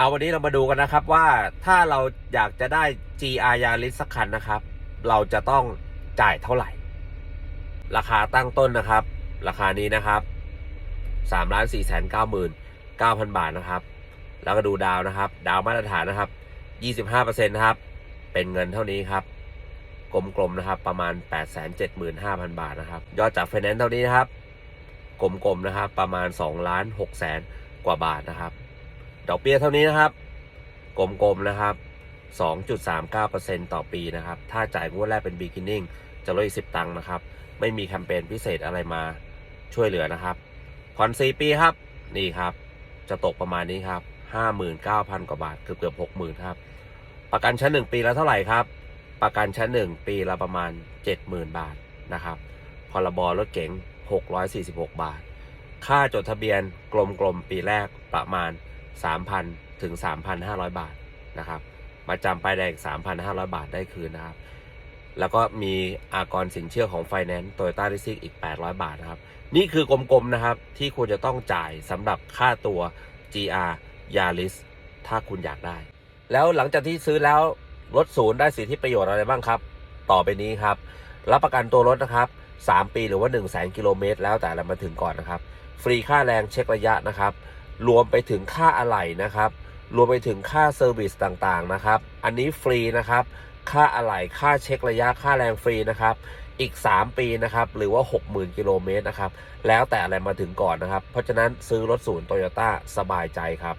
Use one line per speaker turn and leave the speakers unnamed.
เอาวันนี้เรามาดูกันนะครับว่าถ้าเราอยากจะได้ GR Yaris สักคันนะครับ เราจะต้องจ่ายเท่าไหร่ ราคาตั้งต้นนะครับ ราคานี้นะครับ3ล้าน4แสน9หมื่น9,000บาทนะครับ แล้วก็ดูดาวนะครับ ดาวมาตรฐานนะครับ25%นะครับ เป็นเงินเท่านี้ครับกลมๆนะครับ ประมาณ875,000บาทนะครับ ยอดจากไฟแนนซ์เท่านี้นะครับกลมๆนะครับ ประมาณ2ล้าน6แสนกว่าบาทนะครับ ดอกเบี้ยเท่านี้นะครับ กลมๆนะครับ 2.39%ต่อปีนะครับ ถ้าจ่ายงวดแรกเป็น beginning จะลดอีก10 ตังค์นะครับ ไม่มีแคมเปญพิเศษอะไรมาช่วยเหลือนะครับผ่อน4ปีครับ นี่ครับ จะตกประมาณนี้ครับ 59,000 กว่าบาท เกือบเกือบ60,000 ครับ ประกันชั้น 1 ปีละเท่าไหร่ครับ ประกันชั้น 1 ปีละประมาณ 70,000 บาทนะครับพรบรถเก๋ง646 บาท ค่าจดทะเบียนกลมๆปีแรกประมาณ 3,000 ถึง 3,500 บาทนะครับมาจำไปายแดง3,500 บาทได้คืนนะครับ แล้วก็มีอากรสินเชื่อของไฟแนนซ์โตโยต้าลิซิกอีก 800 บาทนะครับ นี่คือกลมๆนะครับ ที่คุณจะต้องจ่ายสำหรับค่าตัว GR Yaris ถ้าคุณอยากได้ แล้วหลังจากที่ซื้อแล้วรถศูนย์ได้สิทธิประโยชน์อะไรบ้างครับ ต่อไปนี้ครับ รับประกันตัวรถนะครับ 3 ปีหรือว่า 1 0 0 0 0แกิโลเมตรแล้วแต่เรามาถึงก่อนนะครับ ฟรีค่าแรงเช็คระยะนะครับ รวมไปถึงค่าอะไหล่นะครับ รวมไปถึงค่าเซอร์วิสต่างๆนะครับ อันนี้ฟรีนะครับ ค่าอะไหล่ค่าเช็คระยะค่าแรงฟรีนะครับ อีก 3 ปีนะครับ หรือว่า 60,000 กิโลเมตรนะครับ แล้วแต่อะไรมาถึงก่อนนะครับ เพราะฉะนั้นซื้อรถศูนย์โตโยต้าสบายใจครับ